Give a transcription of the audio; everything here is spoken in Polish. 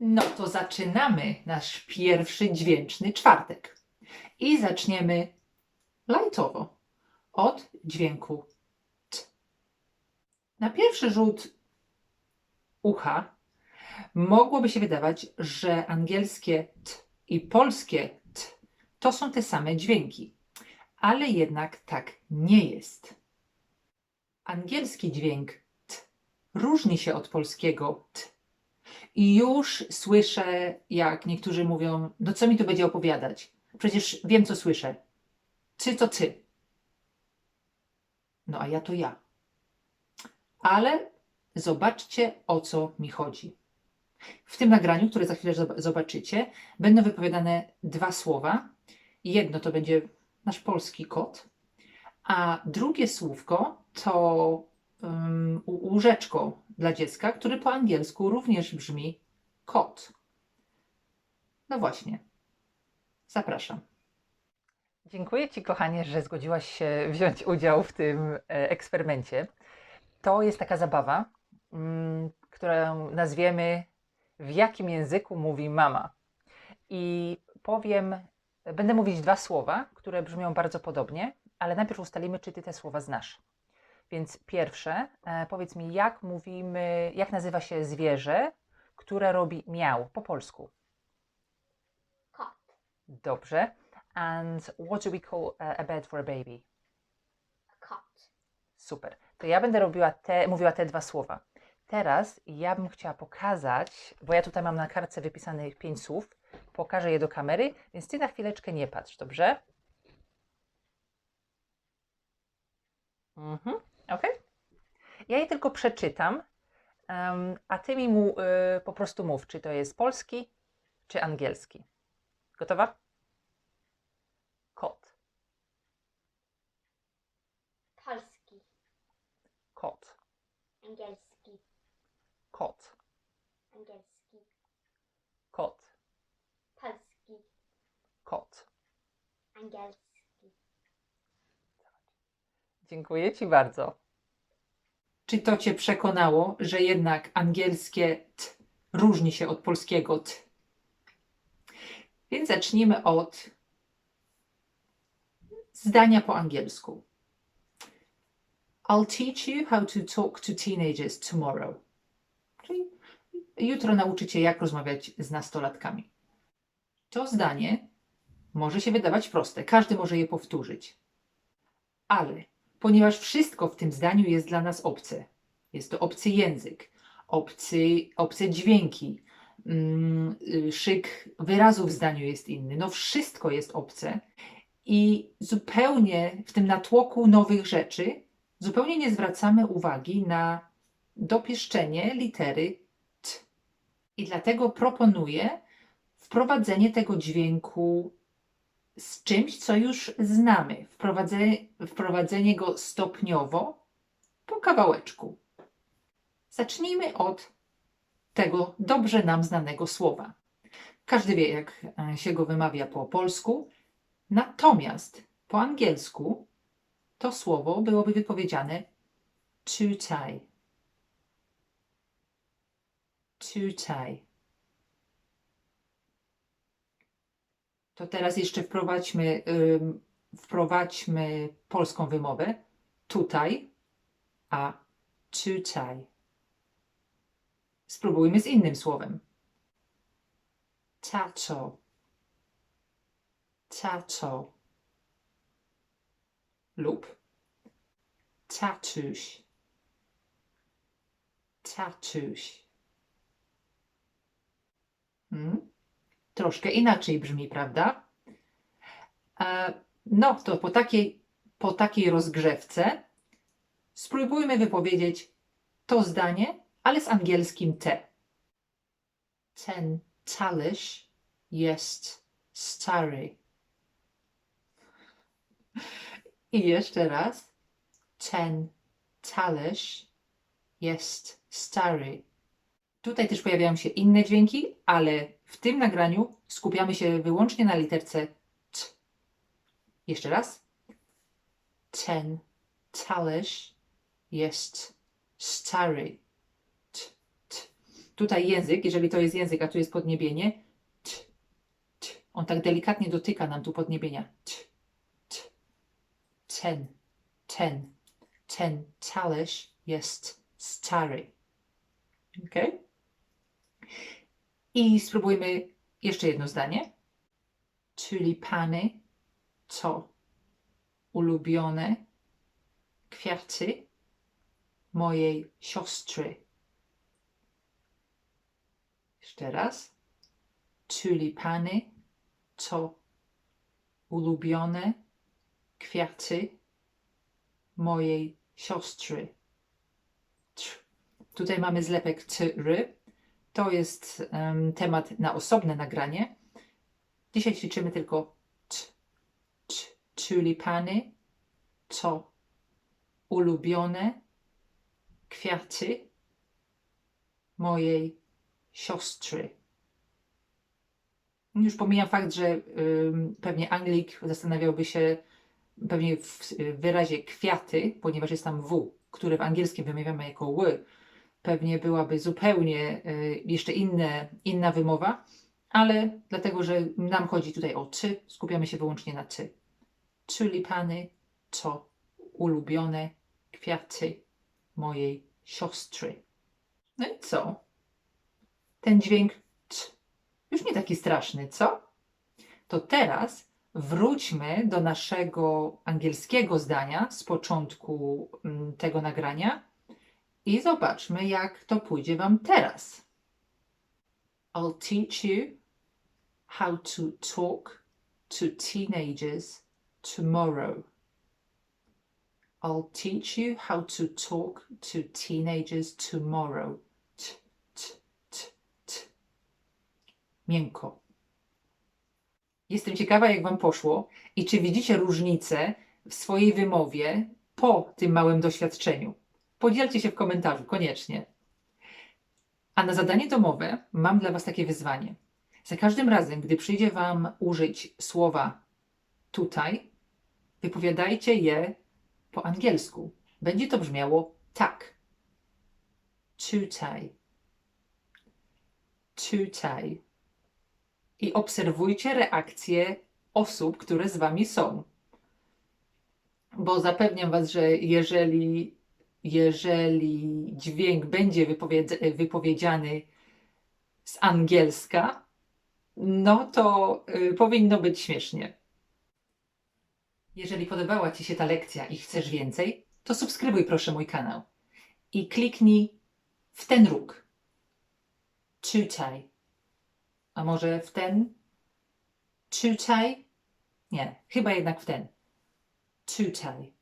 No to zaczynamy nasz pierwszy dźwięczny czwartek. I zaczniemy lajtowo od dźwięku t. Na pierwszy rzut ucha mogłoby się wydawać, że angielskie t i polskie t to są te same dźwięki, ale jednak tak nie jest. Angielski dźwięk t różni się od polskiego t. I już słyszę, jak niektórzy mówią, no co mi tu będzie opowiadać? Przecież wiem, co słyszę. Ty to ty. No a ja to ja. Ale zobaczcie, o co mi chodzi. W tym nagraniu, które za chwilę zob- zobaczycie, będą wypowiadane dwa słowa. Jedno to będzie nasz polski kot, a drugie słówko to um, łóżeczko dla dziecka, który po angielsku również brzmi kot. No właśnie. Zapraszam. Dziękuję Ci, kochanie, że zgodziłaś się wziąć udział w tym e, eksperymencie. To jest taka zabawa, mm, którą nazwiemy W jakim języku mówi mama? I powiem, będę mówić dwa słowa, które brzmią bardzo podobnie, ale najpierw ustalimy, czy Ty te słowa znasz. Więc pierwsze, e, powiedz mi, jak mówimy, jak nazywa się zwierzę, które robi miał po polsku? Cot. Dobrze. And what do we call a, a bed for a baby? A cot. Super. To ja będę robiła te, mówiła te dwa słowa. Teraz ja bym chciała pokazać, bo ja tutaj mam na kartce wypisanych pięć słów, pokażę je do kamery, więc ty na chwileczkę nie patrz, dobrze? Mhm, ok. Ja je tylko przeczytam, a ty mi mu, y, po prostu mów, czy to jest polski, czy angielski. Gotowa? Kot, Polski. kot, Angielski. kot, Angielski. kot, Polski. kot. Angielski. Dziękuję Ci bardzo. Czy to Cię przekonało, że jednak angielskie t różni się od polskiego t? Więc zacznijmy od zdania po angielsku. I'll teach you how to talk to teenagers tomorrow. Czyli jutro nauczy Cię, jak rozmawiać z nastolatkami. To zdanie może się wydawać proste, każdy może je powtórzyć. Ale ponieważ wszystko w tym zdaniu jest dla nas obce, jest to obcy język, obcy, obce dźwięki, mm, y, szyk wyrazów w zdaniu jest inny, no wszystko jest obce i zupełnie w tym natłoku nowych rzeczy zupełnie nie zwracamy uwagi na dopieszczenie litery t. I dlatego proponuję wprowadzenie tego dźwięku z czymś, co już znamy. Wprowadzenie, wprowadzenie go stopniowo, po kawałeczku. Zacznijmy od tego dobrze nam znanego słowa. Każdy wie, jak e, się go wymawia po polsku, natomiast po angielsku to słowo byłoby wypowiedziane tutaj. Tutaj. To teraz jeszcze wprowadźmy, wprowadźmy polską wymowę. Tutaj, a tutaj. Spróbujmy z innym słowem. Tato. Tato. Lub tatuś. Tatuś. Hmm? Troszkę inaczej brzmi, prawda? E, No to po takiej, po takiej rozgrzewce spróbujmy wypowiedzieć to zdanie, ale z angielskim T. Ten talerz jest stary. I jeszcze raz. Ten talerz jest stary. Tutaj też pojawiają się inne dźwięki, ale w tym nagraniu skupiamy się wyłącznie na literce T. Jeszcze raz. Ten talerz jest stary. T, t. tutaj język, jeżeli to jest język, a tu jest podniebienie, t, t. on tak delikatnie dotyka nam tu podniebienia. T, t. Ten, ten, ten talerz jest stary. Ok? I spróbujmy jeszcze jedno zdanie. Tulipany to ulubione kwiaty mojej siostry. Jeszcze raz. Tulipany to ulubione kwiaty mojej siostry. Tr. Tutaj mamy zlepek tr. To jest em, temat na osobne nagranie. Dzisiaj ćwiczymy tylko t. t. Tulipany to ulubione kwiaty mojej siostry. Już pomijam fakt, że ym, pewnie Anglik zastanawiałby się pewnie w wyrazie kwiaty, ponieważ jest tam W, które w angielskim wymawiamy jako ły. Pewnie byłaby zupełnie y, jeszcze inne, inna wymowa, ale dlatego, że nam chodzi tutaj o ty, skupiamy się wyłącznie na ty. Tulipany to ulubione kwiaty mojej siostry. No i co? Ten dźwięk t już nie taki straszny, co? To teraz wróćmy do naszego angielskiego zdania z początku mm, tego nagrania i zobaczmy, jak to pójdzie Wam teraz. I'll teach you how to talk to teenagers tomorrow. I'll teach you how to talk to teenagers tomorrow. T, t, t, t. Miękko. Jestem ciekawa, jak Wam poszło i czy widzicie różnicę w swojej wymowie po tym małym doświadczeniu. Podzielcie się w komentarzu, koniecznie. A na zadanie domowe mam dla Was takie wyzwanie. Za każdym razem, gdy przyjdzie Wam użyć słowa tutaj, wypowiadajcie je po angielsku. Będzie to brzmiało tak. Tutaj. Tutaj. I obserwujcie reakcje osób, które z Wami są. Bo zapewniam Was, że jeżeli, jeżeli dźwięk będzie wypowiedz- wypowiedziany z angielska, no to y, powinno być śmiesznie. Jeżeli podobała Ci się ta lekcja i chcesz więcej, to subskrybuj proszę mój kanał i kliknij w ten róg. Tutaj. A może w ten? Tutaj? Nie, chyba jednak w ten. Tutaj.